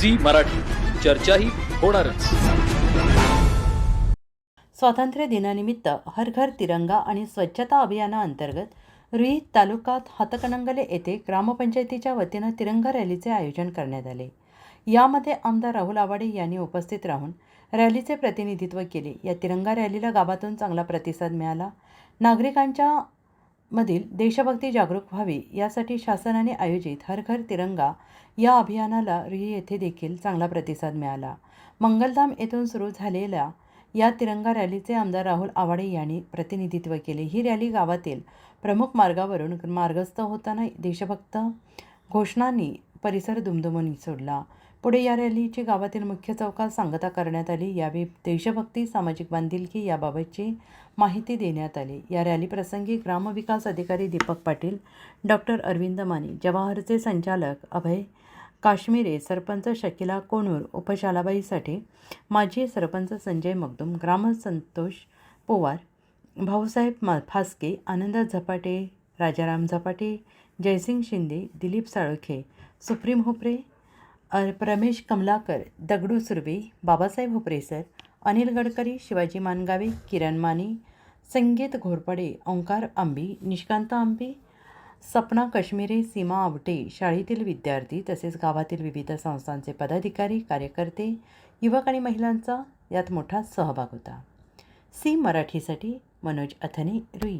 Zee Marathi. चर्चाही होणारच. स्वातंत्र्य दिनानिमित्त हर घर तिरंगा आणि स्वच्छता अभियानाअंतर्गत रुई तालुक्यात हातकणंगले येथे ग्रामपंचायतीच्या वतीनं तिरंगा रॅलीचे आयोजन करण्यात आले. यामध्ये आमदार राहुल आवाडे यांनी उपस्थित राहून रॅलीचे प्रतिनिधित्व केले. या तिरंगा रॅलीला गावातून चांगला प्रतिसाद मिळाला. नागरिकांच्या मधील देशभक्ती जागरूक व्हावी यासाठी शासनाने आयोजित हर घर तिरंगा या अभियानाला रुई येथे देखील चांगला प्रतिसाद मिळाला. मंगलधाम येथून सुरू झालेल्या या तिरंगा रॅलीचे आमदार राहुल आवाडे यांनी प्रतिनिधित्व केले. ही रॅली गावातील प्रमुख मार्गावरून मार्गस्थ होताना देशभक्त घोषणांनी परिसर दुमदुमून सोडला. पुढे या रॅलीची गावातील मुख्य चौकात सांगता करण्यात आली. यावेळी देशभक्ती सामाजिक बांधिलकी याबाबतची माहिती देण्यात आली. या रॅलीप्रसंगी ग्रामविकास अधिकारी दीपक पाटील डॉक्टर अरविंद माने जवाहरचे संचालक अभय काश्मीरे सरपंच शकिला कोणूर उपशालाबाईसाठी माजी सरपंच संजय मगदुम ग्राम संतोष पोवार भाऊसाहेब मा फास्के आनंद झपाटे राजाराम झपाटे जयसिंग शिंदे दिलीप साळोखे सुप्रीम होपरे रमेश प्रमेश कमलाकर दगडू सुर्वे बाबासाहेब हुपरेसर अनिल गडकरी शिवाजी मानगावे किरण माने संगीत घोरपडे ओंकार आंबी निष्कांत आंबी सपना कश्मीरे सीमा आवटे शाळेतील विद्यार्थी तसेच गावातील विविध संस्थांचे पदाधिकारी कार्यकर्ते युवक आणि महिलांचा यात मोठा सहभाग होता. सी मराठीसाठी मनोज अथने रुई.